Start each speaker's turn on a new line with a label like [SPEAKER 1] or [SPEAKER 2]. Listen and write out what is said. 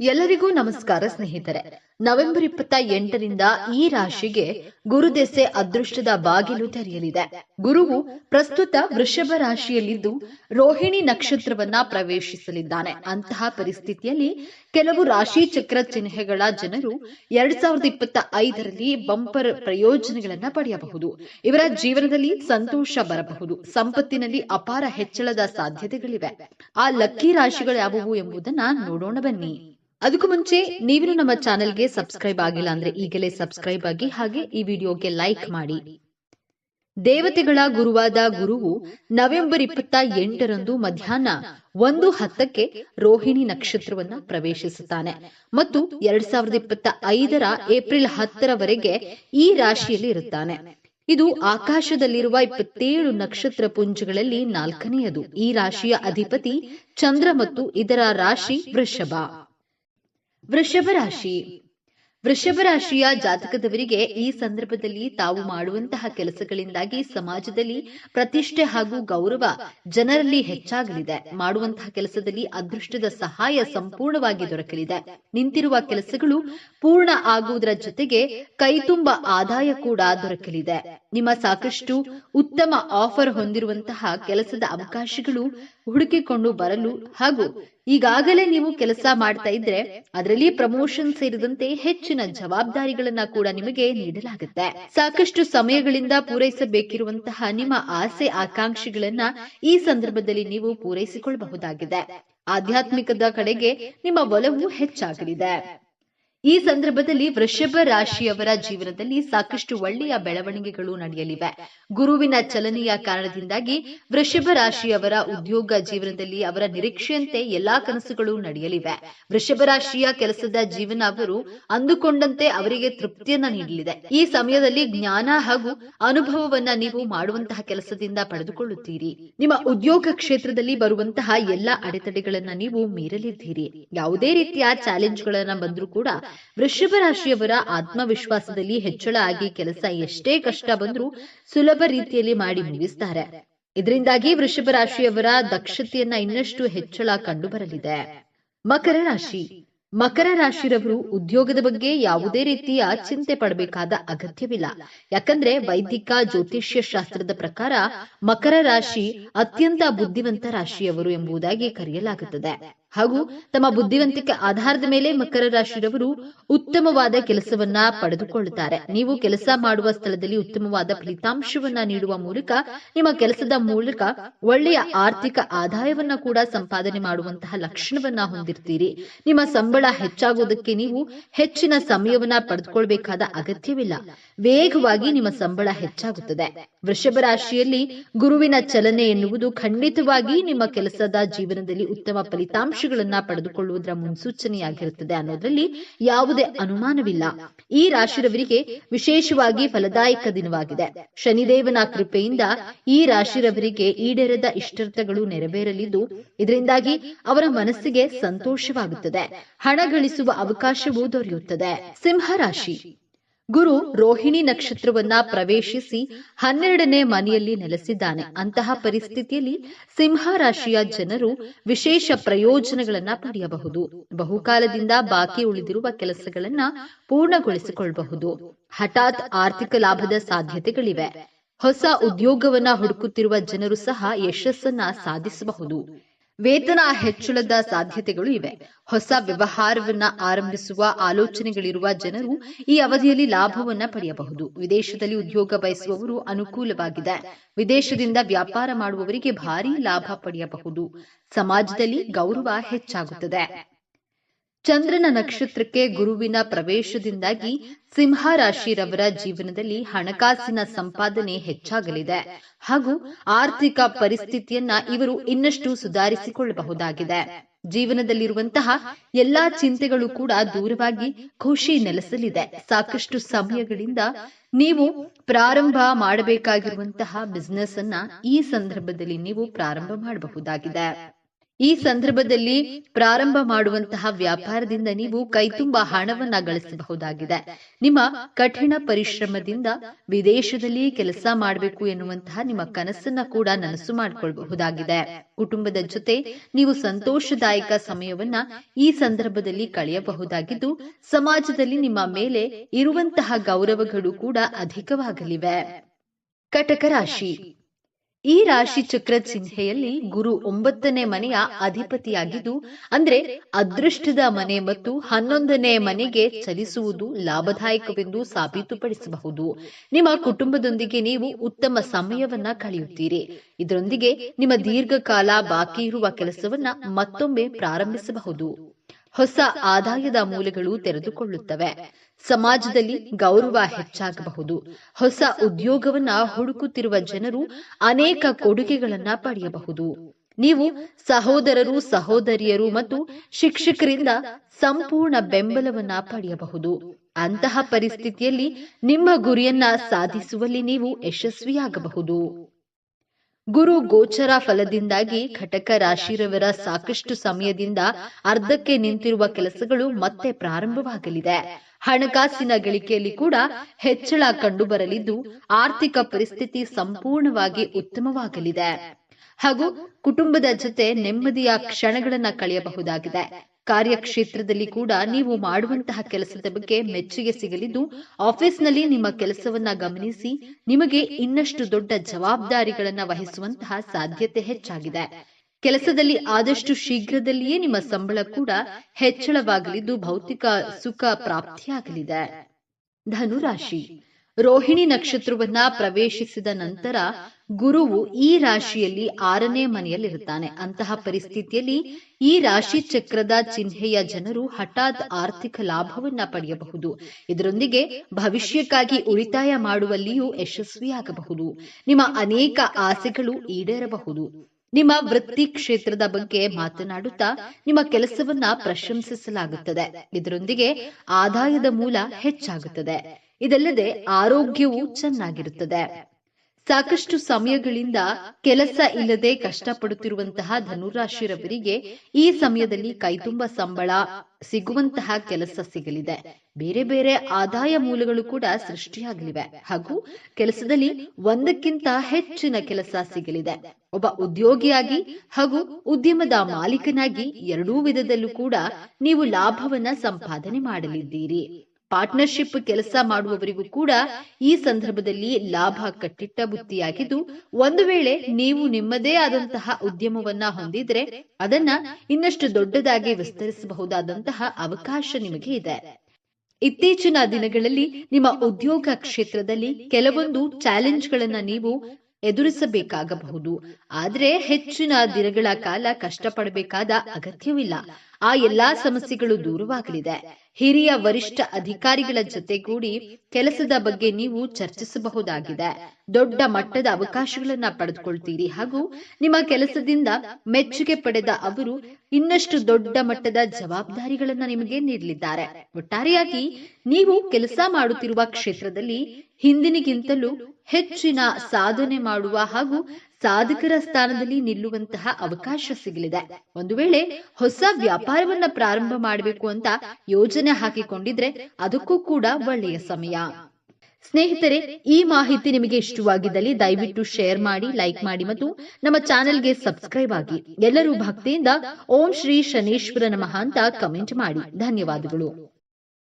[SPEAKER 1] ಎಲ್ಲರಿಗೂ ನಮಸ್ಕಾರ ಸ್ನೇಹಿತರೆ. ನವೆಂಬರ್ ಇಪ್ಪತ್ತ ಎಂಟರಿಂದ ಈ ರಾಶಿಗೆ ಗುರುದೆಸೆ ಅದೃಷ್ಟದ ಬಾಗಿಲು ತೆರೆಯಲಿದೆ. ಗುರುವು ಪ್ರಸ್ತುತ ವೃಷಭ ರಾಶಿಯಲ್ಲಿದ್ದು ರೋಹಿಣಿ ನಕ್ಷತ್ರವನ್ನ ಪ್ರವೇಶಿಸಲಿದ್ದಾನೆ. ಅಂತಹ ಪರಿಸ್ಥಿತಿಯಲ್ಲಿ ಕೆಲವು ರಾಶಿ ಚಕ್ರ ಚಿಹ್ನೆಗಳ ಜನರು ಎರಡ್ ಸಾವಿರದ ಇಪ್ಪತ್ತ ಐದರಲ್ಲಿ ಬಂಪರ್ ಪ್ರಯೋಜನಗಳನ್ನ ಪಡೆಯಬಹುದು. ಇವರ ಜೀವನದಲ್ಲಿ ಸಂತೋಷ ಬರಬಹುದು. ಸಂಪತ್ತಿನಲ್ಲಿ ಅಪಾರ ಹೆಚ್ಚಳದ ಸಾಧ್ಯತೆಗಳಿವೆ. ಆ ಲಕ್ಕಿ ರಾಶಿಗಳು ಯಾವುವು ಎಂಬುದನ್ನ ನೋಡೋಣ ಬನ್ನಿ. ಅದಕ್ಕೂ ಮುಂಚೆ ನೀವು ನಮ್ಮ ಚಾನೆಲ್ಗೆ ಸಬ್ಸ್ಕ್ರೈಬ್ ಆಗಿಲ್ಲ ಅಂದ್ರೆ ಈಗಲೇ ಸಬ್ಸ್ಕ್ರೈಬ್ ಆಗಿ ಹಾಗೆ ಈ ವಿಡಿಯೋಗೆ ಲೈಕ್ ಮಾಡಿ. ದೇವತೆಗಳ ಗುರುವಾದ ಗುರುವು ನವೆಂಬರ್ ಇಪ್ಪತ್ತ ಎಂಟರಂದು ಮಧ್ಯಾಹ್ನ ಒಂದು ಹತ್ತಕ್ಕೆ ರೋಹಿಣಿ ನಕ್ಷತ್ರವನ್ನ ಪ್ರವೇಶಿಸುತ್ತಾನೆ ಮತ್ತು ಎರಡ್ ಸಾವಿರದ ಇಪ್ಪತ್ತ ಐದರ ಏಪ್ರಿಲ್ ಹತ್ತರವರೆಗೆ ಈ ರಾಶಿಯಲ್ಲಿ ಇರುತ್ತಾನೆ. ಇದು ಆಕಾಶದಲ್ಲಿರುವ ಇಪ್ಪತ್ತೇಳು ನಕ್ಷತ್ರ ಪುಂಜಗಳಲ್ಲಿ ನಾಲ್ಕನೆಯದು. ಈ ರಾಶಿಯ ಅಧಿಪತಿ ಚಂದ್ರ ಮತ್ತು ಇದರ ರಾಶಿ ವೃಷಭ. ವೃಷಭ ರಾಶಿ ವೃಷಭ ರಾಶಿಯ ಜಾತಕದವರಿಗೆ ಈ ಸಂದರ್ಭದಲ್ಲಿ ತಾವು ಮಾಡುವಂತಹ ಕೆಲಸಗಳಿಂದಾಗಿ ಸಮಾಜದಲ್ಲಿ ಪ್ರತಿಷ್ಠೆ ಹಾಗೂ ಗೌರವ ಜನರಲ್ಲಿ ಹೆಚ್ಚಾಗಲಿದೆ. ಮಾಡುವಂತಹ ಕೆಲಸದಲ್ಲಿ ಅದೃಷ್ಟದ ಸಹಾಯ ಸಂಪೂರ್ಣವಾಗಿ ದೊರಕಲಿದೆ. ನಿಂತಿರುವ ಕೆಲಸಗಳು ಪೂರ್ಣ ಆಗುವುದರ ಜೊತೆಗೆ ಕೈತುಂಬ ಆದಾಯ ಕೂಡ ದೊರಕಲಿದೆ. ನಿಮ್ಮ ಸಾಕಷ್ಟು ಉತ್ತಮ ಆಫರ್ ಹೊಂದಿರುವಂತಹ ಕೆಲಸದ ಅವಕಾಶಗಳು ಹುಡುಕಿಕೊಂಡು ಬರಲು ಹಾಗೂ ಈಗಾಗಲೇ ನೀವು ಕೆಲಸ ಮಾಡ್ತಾ ಇದ್ರೆ ಅದರಲ್ಲಿ ಪ್ರಮೋಷನ್ ಸೇರಿದಂತೆ ಹೆಚ್ಚಿನ ಜವಾಬ್ದಾರಿಗಳನ್ನ ಕೂಡ ನಿಮಗೆ ನೀಡಲಾಗುತ್ತೆ. ಸಾಕಷ್ಟು ಸಮಯಗಳಿಂದ ಪೂರೈಸಬೇಕಿರುವಂತಹ ನಿಮ್ಮ ಆಸೆ ಆಕಾಂಕ್ಷೆಗಳನ್ನ ಈ ಸಂದರ್ಭದಲ್ಲಿ ನೀವು ಪೂರೈಸಿಕೊಳ್ಳಬಹುದಾಗಿದೆ ಆಧ್ಯಾತ್ಮಿಕದ ಕಡೆಗೆ ನಿಮ್ಮ ಒಲವು ಹೆಚ್ಚಾಗಲಿದೆ. ಈ ಸಂದರ್ಭದಲ್ಲಿ ವೃಷಭ ರಾಶಿಯವರ ಜೀವನದಲ್ಲಿ ಸಾಕಷ್ಟು ಒಳ್ಳೆಯ ಬೆಳವಣಿಗೆಗಳು ನಡೆಯಲಿವೆ. ಗುರುವಿನ ಚಲನೆಯ ಕಾರಣದಿಂದಾಗಿ ವೃಷಭ ರಾಶಿಯವರ ಉದ್ಯೋಗ ಜೀವನದಲ್ಲಿ ಅವರ ನಿರೀಕ್ಷೆಯಂತೆ ಎಲ್ಲಾ ಕನಸುಗಳು ನಡೆಯಲಿವೆ. ವೃಷಭ ರಾಶಿಯ ಕೆಲಸದ ಜೀವನ ಅವರು ಅಂದುಕೊಂಡಂತೆ ಅವರಿಗೆ ತೃಪ್ತಿಯನ್ನ ನೀಡಲಿದೆ. ಈ ಸಮಯದಲ್ಲಿ ಜ್ಞಾನ ಹಾಗೂ ಅನುಭವವನ್ನ ನೀವು ಮಾಡುವಂತಹ ಕೆಲಸದಿಂದ ಪಡೆದುಕೊಳ್ಳುತ್ತೀರಿ. ನಿಮ್ಮ ಉದ್ಯೋಗ ಕ್ಷೇತ್ರದಲ್ಲಿ ಬರುವಂತಹ ಎಲ್ಲಾ ಅಡೆತಡೆಗಳನ್ನ ನೀವು ಮೀರಲಿದ್ದೀರಿ. ಯಾವುದೇ ರೀತಿಯ ಚಾಲೆಂಜ್ಗಳನ್ನ ಬಂದರೂ ಕೂಡ ವೃಷಭ ರಾಶಿಯವರ ಆತ್ಮವಿಶ್ವಾಸದಲ್ಲಿ ಹೆಚ್ಚಳ ಆಗಿ ಕೆಲಸ ಎಷ್ಟೇ ಕಷ್ಟ ಬಂದರೂ ಸುಲಭ ರೀತಿಯಲ್ಲಿ ಮಾಡಿ ಮುಗಿಸ್ತಾರೆ. ಇದರಿಂದಾಗಿ ವೃಷಭ ರಾಶಿಯವರ ದಕ್ಷತೆಯನ್ನ ಇನ್ನಷ್ಟು ಹೆಚ್ಚಳ ಕಂಡು ಬರಲಿದೆ ಮಕರ ರಾಶಿ. ಮಕರ ರಾಶಿರವರು ಉದ್ಯೋಗದ ಬಗ್ಗೆ ಯಾವುದೇ ರೀತಿಯ ಚಿಂತೆ ಪಡಬೇಕಾದ ಅಗತ್ಯವಿಲ್ಲ. ಯಾಕಂದ್ರೆ ವೈದಿಕ ಜ್ಯೋತಿಷ್ಯ ಶಾಸ್ತ್ರದ ಪ್ರಕಾರ ಮಕರ ರಾಶಿ ಅತ್ಯಂತ ಬುದ್ಧಿವಂತ ರಾಶಿಯವರು ಎಂಬುದಾಗಿ ಕರೆಯಲಾಗುತ್ತದೆ. ಹಾಗೂ ತಮ್ಮ ಬುದ್ಧಿವಂತಿಕೆ ಆಧಾರದ ಮೇಲೆ ಮಕರ ರಾಶಿಯವರು ಉತ್ತಮವಾದ ಕೆಲಸವನ್ನ ಪಡೆದುಕೊಳ್ಳುತ್ತಾರೆ. ನೀವು ಕೆಲಸ ಮಾಡುವ ಸ್ಥಳದಲ್ಲಿ ಉತ್ತಮವಾದ ಫಲಿತಾಂಶವನ್ನ ನೀಡುವ ಮೂಲಕ ನಿಮ್ಮ ಕೆಲಸದ ಮೂಲಕ ಒಳ್ಳೆಯ ಆರ್ಥಿಕ ಆದಾಯವನ್ನ ಕೂಡ ಸಂಪಾದನೆ ಮಾಡುವಂತಹ ಲಕ್ಷಣವನ್ನ ಹೊಂದಿರ್ತೀರಿ. ನಿಮ್ಮ ಸಂಬಳ ಹೆಚ್ಚಾಗುವುದಕ್ಕೆ ನೀವು ಹೆಚ್ಚಿನ ಸಮಯವನ್ನ ಪಡೆದುಕೊಳ್ಬೇಕಾದ ಅಗತ್ಯವಿಲ್ಲ. ವೇಗವಾಗಿ ನಿಮ್ಮ ಸಂಬಳ ಹೆಚ್ಚಾಗುತ್ತದೆ. ವೃಷಭ ರಾಶಿಯಲ್ಲಿ ಗುರುವಿನ ಚಲನೆ ಎನ್ನುವುದು ಖಂಡಿತವಾಗಿ ನಿಮ್ಮ ಕೆಲಸದ ಜೀವನದಲ್ಲಿ ಉತ್ತಮ ಫಲಿತಾಂಶಗಳನ್ನ ಪಡೆದುಕೊಳ್ಳುವುದರ ಮುನ್ಸೂಚನೆಯಾಗಿರುತ್ತದೆ ಅನ್ನೋದ್ರಲ್ಲಿ ಯಾವುದೇ ಅನುಮಾನವಿಲ್ಲ. ಈ ರಾಶಿರವರಿಗೆ ವಿಶೇಷವಾಗಿ ಫಲದಾಯಕ ದಿನವಾಗಿದೆ. ಶನಿದೇವನ ಕೃಪೆಯಿಂದ ಈ ರಾಶಿರವರಿಗೆ ಈಡೇರದ ಇಷ್ಟರ್ಥಗಳು ನೆರವೇರಲಿದ್ದು, ಇದರಿಂದಾಗಿ ಅವರ ಮನಸ್ಸಿಗೆ ಸಂತೋಷವಾಗುತ್ತದೆ. ಹಣ ಗಳಿಸುವ ಅವಕಾಶವೂ ದೊರೆಯುತ್ತದೆ. ಸಿಂಹ ರಾಶಿ ಗುರು ರೋಹಿಣಿ ನಕ್ಷತ್ರವನ್ನ ಪ್ರವೇಶಿಸಿ ಹನ್ನೆರಡನೇ ಮನೆಯಲ್ಲಿ ನೆಲೆಸಿದ್ದಾನೆ. ಅಂತಹ ಪರಿಸ್ಥಿತಿಯಲ್ಲಿ ಸಿಂಹ ರಾಶಿಯ ಜನರು ವಿಶೇಷ ಪ್ರಯೋಜನಗಳನ್ನ ಪಡೆಯಬಹುದು. ಬಹುಕಾಲದಿಂದ ಬಾಕಿ ಉಳಿದಿರುವ ಕೆಲಸಗಳನ್ನ ಪೂರ್ಣಗೊಳಿಸಿಕೊಳ್ಳಬಹುದು ಹಠಾತ್ ಆರ್ಥಿಕ ಲಾಭದ ಸಾಧ್ಯತೆಗಳಿವೆ. ಹೊಸ ಉದ್ಯೋಗವನ್ನ ಹುಡುಕುತ್ತಿರುವ ಜನರು ಸಹ ಯಶಸ್ಸನ್ನ ಸಾಧಿಸಬಹುದು. ವೇತನ ಹೆಚ್ಚಳದ ಸಾಧ್ಯತೆಗಳು ಇವೆ. ಹೊಸ ವ್ಯವಹಾರವನ್ನ ಆರಂಭಿಸುವ ಆಲೋಚನೆಗಳಿರುವ ಜನರು ಈ ಅವಧಿಯಲ್ಲಿ ಲಾಭವನ್ನ ಪಡೆಯಬಹುದು. ವಿದೇಶದಲ್ಲಿ ಉದ್ಯೋಗ ಬಯಸುವವರು ಅನುಕೂಲವಾಗಿದೆ. ವಿದೇಶದಿಂದ ವ್ಯಾಪಾರ ಮಾಡುವವರಿಗೆ ಭಾರಿ ಲಾಭ ಪಡೆಯಬಹುದು. ಸಮಾಜದಲ್ಲಿ ಗೌರವ ಹೆಚ್ಚಾಗುತ್ತದೆ. ಚಂದ್ರನ ನಕ್ಷತ್ರಕ್ಕೆ ಗುರುವಿನ ಪ್ರವೇಶದಿಂದಾಗಿ ಸಿಂಹ ರಾಶಿರವರ ಜೀವನದಲ್ಲಿ ಹಣಕಾಸಿನ ಸಂಪಾದನೆ ಹೆಚ್ಚಾಗಲಿದೆ. ಹಾಗೂ ಆರ್ಥಿಕ ಪರಿಸ್ಥಿತಿಯನ್ನ ಇವರು ಇನ್ನಷ್ಟು ಸುಧಾರಿಸಿಕೊಳ್ಳಬಹುದಾಗಿದೆ. ಜೀವನದಲ್ಲಿರುವಂತಹ ಎಲ್ಲಾ ಚಿಂತೆಗಳು ಕೂಡ ದೂರವಾಗಿ ಖುಷಿ ನೆಲೆಸಲಿದೆ. ಸಾಕಷ್ಟು ಸಮಯಗಳಿಂದ ನೀವು ಪ್ರಾರಂಭ ಮಾಡಬೇಕಾಗಿರುವಂತಹ ಬಿಸ್ನೆಸ್ ಅನ್ನ ಈ ಸಂದರ್ಭದಲ್ಲಿ ನೀವು ಪ್ರಾರಂಭ ಮಾಡಬಹುದಾಗಿದೆ. ಈ ಸಂದರ್ಭದಲ್ಲಿ ಪ್ರಾರಂಭ ಮಾಡುವಂತಹ ವ್ಯಾಪಾರದಿಂದ ನೀವು ಕೈತುಂಬ ಹಣವನ್ನ ಗಳಿಸಬಹುದಾಗಿದೆ. ನಿಮ್ಮ ಕಠಿಣ ಪರಿಶ್ರಮದಿಂದ ವಿದೇಶದಲ್ಲಿ ಕೆಲಸ ಮಾಡಬೇಕು ಎನ್ನುವಂತಹ ನಿಮ್ಮ ಕನಸನ್ನ ಕೂಡ ನನಸು ಮಾಡಿಕೊಳ್ಳಬಹುದಾಗಿದೆ ಕುಟುಂಬದ ಜೊತೆ ನೀವು ಸಂತೋಷದಾಯಕ ಸಮಯವನ್ನ ಈ ಸಂದರ್ಭದಲ್ಲಿ ಕಳೆಯಬಹುದಾಗಿದ್ದು, ಸಮಾಜದಲ್ಲಿ ನಿಮ್ಮ ಮೇಲೆ ಇರುವಂತಹ ಗೌರವಗಳು ಕೂಡ ಅಧಿಕವಾಗಲಿವೆ. ಕಟಕ ರಾಶಿ. ಈ ರಾಶಿ ಚಕ್ರ ಚಿಹ್ನೆಯಲ್ಲಿ ಗುರು ಒಂಬತ್ತನೇ ಮನೆಯ ಅಧಿಪತಿಯಾಗಿದ್ದು, ಅಂದ್ರೆ ಅದೃಷ್ಟದ ಮನೆ ಮತ್ತು ಹನ್ನೊಂದನೇ ಮನೆಗೆ ಚಲಿಸುವುದು ಲಾಭದಾಯಕವೆಂದು ಸಾಬೀತುಪಡಿಸಬಹುದು. ನಿಮ್ಮ ಕುಟುಂಬದೊಂದಿಗೆ ನೀವು ಉತ್ತಮ ಸಮಯವನ್ನ ಕಳೆಯುತ್ತೀರಿ. ಇದರೊಂದಿಗೆ ನಿಮ್ಮ ದೀರ್ಘಕಾಲ ಬಾಕಿ ಇರುವ ಕೆಲಸವನ್ನ ಮತ್ತೊಮ್ಮೆ ಪ್ರಾರಂಭಿಸಬಹುದು. ಹೊಸ ಆದಾಯದ ಮೂಲಗಳು ತೆರೆದುಕೊಳ್ಳುತ್ತವೆ. ಸಮಾಜದಲ್ಲಿ ಗೌರವ ಹೆಚ್ಚಾಗಬಹುದು. ಹೊಸ ಉದ್ಯೋಗವನ್ನ ಹುಡುಕುತ್ತಿರುವ ಜನರು ಅನೇಕ ಕೊಡುಗೆಗಳನ್ನ ಪಡೆಯಬಹುದು. ನೀವು ಸಹೋದರರು, ಸಹೋದರಿಯರು ಮತ್ತು ಶಿಕ್ಷಕರಿಂದ ಸಂಪೂರ್ಣ ಬೆಂಬಲವನ್ನ ಪಡೆಯಬಹುದು. ಅಂತಹ ಪರಿಸ್ಥಿತಿಯಲ್ಲಿ ನಿಮ್ಮ ಗುರಿಯನ್ನ ಸಾಧಿಸುವಲ್ಲಿ ನೀವು ಯಶಸ್ವಿಯಾಗಬಹುದು. ಗುರು ಗೋಚರ ಫಲದಿಂದಾಗಿ ಘಟಕ ರಾಶಿರವರ ಸಾಕಷ್ಟು ಸಮಯದಿಂದ ಅರ್ಧಕ್ಕೆ ನಿಂತಿರುವ ಕೆಲಸಗಳು ಮತ್ತೆ ಪ್ರಾರಂಭವಾಗಲಿದೆ. ಹಣಕಾಸಿನ ಗಳಿಕೆಯಲ್ಲಿ ಕೂಡ ಹೆಚ್ಚಳ ಕಂಡುಬರಲಿದ್ದು ಆರ್ಥಿಕ ಪರಿಸ್ಥಿತಿ ಸಂಪೂರ್ಣವಾಗಿ ಉತ್ತಮವಾಗಲಿದೆ. ಹಾಗೂ ಕುಟುಂಬದ ಜೊತೆ ನೆಮ್ಮದಿಯ ಕ್ಷಣಗಳನ್ನ ಕಳೆಯಬಹುದಾಗಿದೆ. ಕಾರ್ಯಕ್ಷೇತ್ರದಲ್ಲಿ ಕೂಡ ನೀವು ಮಾಡುವಂತಹ ಕೆಲಸದ ಬಗ್ಗೆ ಮೆಚ್ಚುಗೆ ಸಿಗಲಿದ್ದು, ಆಫೀಸ್ನಲ್ಲಿ ನಿಮ್ಮ ಕೆಲಸವನ್ನ ಗಮನಿಸಿ, ನಿಮಗೆ ಇನ್ನಷ್ಟು ದೊಡ್ಡ ಜವಾಬ್ದಾರಿಗಳನ್ನ ವಹಿಸುವಂತಹ ಸಾಧ್ಯತೆ ಹೆಚ್ಚಾಗಿದೆ. ಕೆಲಸದಲ್ಲಿ ಆದಷ್ಟು ಶೀಘ್ರದಲ್ಲಿಯೇ ನಿಮ್ಮ ಸಂಬಳ ಕೂಡ ಹೆಚ್ಚಳವಾಗಲಿದ್ದು ಭೌತಿಕ ಸುಖ ಪ್ರಾಪ್ತಿಯಾಗಲಿದೆ. ಧನುರಾಶಿ. ರೋಹಿಣಿ ನಕ್ಷತ್ರವನ್ನ ಪ್ರವೇಶಿಸಿದ ನಂತರ ಗುರುವು ಈ ರಾಶಿಯಲ್ಲಿ ಆರನೇ ಮನೆಯಲ್ಲಿರುತ್ತಾನೆ. ಅಂತಹ ಪರಿಸ್ಥಿತಿಯಲ್ಲಿ ಈ ರಾಶಿ ಚಕ್ರದ ಚಿಹ್ನೆಯ ಜನರು ಹಠಾತ್ ಆರ್ಥಿಕ ಲಾಭವನ್ನ ಪಡೆಯಬಹುದು. ಇದರೊಂದಿಗೆ ಭವಿಷ್ಯಕ್ಕಾಗಿ ಉಳಿತಾಯ ಮಾಡುವಲ್ಲಿಯೂ ಯಶಸ್ವಿಯಾಗಬಹುದು. ನಿಮ್ಮ ಅನೇಕ ಆಸೆಗಳು ಈಡೇರಬಹುದು. ನಿಮ್ಮ ವೃತ್ತಿ ಕ್ಷೇತ್ರದ ಬಗ್ಗೆ ಮಾತನಾಡುತ್ತಾ ನಿಮ್ಮ ಕೆಲಸವನ್ನ ಪ್ರಶಂಸಿಸಲಾಗುತ್ತದೆ. ಇದರೊಂದಿಗೆ ಆದಾಯದ ಮೂಲ ಹೆಚ್ಚಾಗುತ್ತದೆ. ಇದಲ್ಲದೆ ಆರೋಗ್ಯವು ಚೆನ್ನಾಗಿರುತ್ತದೆ. ಸಾಕಷ್ಟು ಸಮಯಗಳಿಂದ ಕೆಲಸ ಇಲ್ಲದೆ ಕಷ್ಟಪಡುತ್ತಿರುವಂತಹ ಧನುರಾಶಿರವರಿಗೆ ಈ ಸಮಯದಲ್ಲಿ ಕೈತುಂಬ ಸಂಬಳ ಸಿಗುವಂತಹ ಕೆಲಸ ಸಿಗಲಿದೆ. ಬೇರೆ ಬೇರೆ ಆದಾಯ ಮೂಲಗಳು ಕೂಡ ಸೃಷ್ಟಿಯಾಗಲಿವೆ. ಹಾಗೂ ಕೆಲಸದಲ್ಲಿ ಒಂದಕ್ಕಿಂತ ಹೆಚ್ಚಿನ ಕೆಲಸ ಸಿಗಲಿದೆ. ಒಬ್ಬ ಉದ್ಯೋಗಿಯಾಗಿ ಹಾಗೂ ಉದ್ಯಮದ ಮಾಲೀಕನಾಗಿ ಎರಡೂ ವಿಧದಲ್ಲೂ ಕೂಡ ನೀವು ಲಾಭವನ್ನ ಸಂಪಾದನೆ ಮಾಡಲಿದ್ದೀರಿ. ಪಾರ್ಟ್ನರ್ಶಿಪ್ ಕೆಲಸ ಮಾಡುವವರಿಗೂ ಕೂಡ ಈ ಸಂದರ್ಭದಲ್ಲಿ ಲಾಭ ಕಟ್ಟಿಟ್ಟ ಬುತ್ತಿಯಾಗಿದ್ದು, ಒಂದು ವೇಳೆ ನೀವು ನಿಮ್ಮದೇ ಆದಂತಹ ಉದ್ಯಮವನ್ನ ಹೊಂದಿದ್ರೆ ಅದನ್ನ ಇನ್ನಷ್ಟು ದೊಡ್ಡದಾಗಿ ವಿಸ್ತರಿಸಬಹುದಾದಂತಹ ಅವಕಾಶ ನಿಮಗೆ ಇದೆ. ಇತ್ತೀಚಿನ ದಿನಗಳಲ್ಲಿ ನಿಮ್ಮ ಉದ್ಯೋಗ ಕ್ಷೇತ್ರದಲ್ಲಿ ಕೆಲವೊಂದು ಚಾಲೆಂಜ್ಗಳನ್ನ ನೀವು ಎದುರಿಸಬೇಕಾಗಬಹುದು. ಆದ್ರೆ ಹೆಚ್ಚಿನ ದಿನಗಳ ಕಾಲ ಕಷ್ಟಪಡಬೇಕಾದ ಅಗತ್ಯವಿಲ್ಲ. ಆ ಎಲ್ಲಾ ಸಮಸ್ಯೆಗಳು ದೂರವಾಗಲಿದೆ. ಹಿರಿಯ ವರಿಷ್ಠ ಅಧಿಕಾರಿಗಳ ಜೊತೆಗೂಡಿ ಕೆಲಸದ ಬಗ್ಗೆ ನೀವು ಚರ್ಚಿಸಬಹುದಾಗಿದೆ. ದೊಡ್ಡ ಮಟ್ಟದ ಅವಕಾಶಗಳನ್ನ ಪಡೆದುಕೊಳ್ತೀರಿ. ಹಾಗೂ ನಿಮ್ಮ ಕೆಲಸದಿಂದ ಮೆಚ್ಚುಗೆ ಪಡೆದ ಅವರು ಇನ್ನಷ್ಟು ದೊಡ್ಡ ಮಟ್ಟದ ಜವಾಬ್ದಾರಿಗಳನ್ನ ನಿಮಗೆ ನೀಡಲಿದ್ದಾರೆ. ಒಟ್ಟಾರೆಯಾಗಿ ನೀವು ಕೆಲಸ ಮಾಡುತ್ತಿರುವ ಕ್ಷೇತ್ರದಲ್ಲಿ ಹಿಂದಿನಿಗಿಂತಲೂ ಹೆಚ್ಚಿನ ಸಾಧನೆ ಮಾಡುವ ಹಾಗೂ ಸಾಧಕರ ಸ್ಥಾನದಲ್ಲಿ ನಿಲ್ಲುವಂತಹ ಅವಕಾಶ ಸಿಗಲಿದೆ. ಒಂದು ವೇಳೆ ಹೊಸ ವ್ಯಾಪಾರವನ್ನ ಪ್ರಾರಂಭ ಮಾಡಬೇಕು ಅಂತ ಯೋಜನೆ ಹಾಕಿಕೊಂಡಿದ್ರೆ ಅದಕ್ಕೂ ಕೂಡ ಒಳ್ಳೆಯ ಸಮಯ. ಸ್ನೇಹಿತರೆ, ಈ ಮಾಹಿತಿ ನಿಮಗೆ ಇಷ್ಟವಾಗಿದ್ದಲ್ಲಿ ದಯವಿಟ್ಟು ಶೇರ್ ಮಾಡಿ, ಲೈಕ್ ಮಾಡಿ ಮತ್ತು ನಮ್ಮ ಚಾನೆಲ್ಗೆ ಸಬ್ಸ್ಕ್ರೈಬ್ ಆಗಿ. ಎಲ್ಲರೂ ಭಕ್ತಿಯಿಂದ ಓಂ ಶ್ರೀ ಶನೇಶ್ವರ ನಮಃ ಅಂತ ಕಮೆಂಟ್ ಮಾಡಿ. ಧನ್ಯವಾದಗಳು.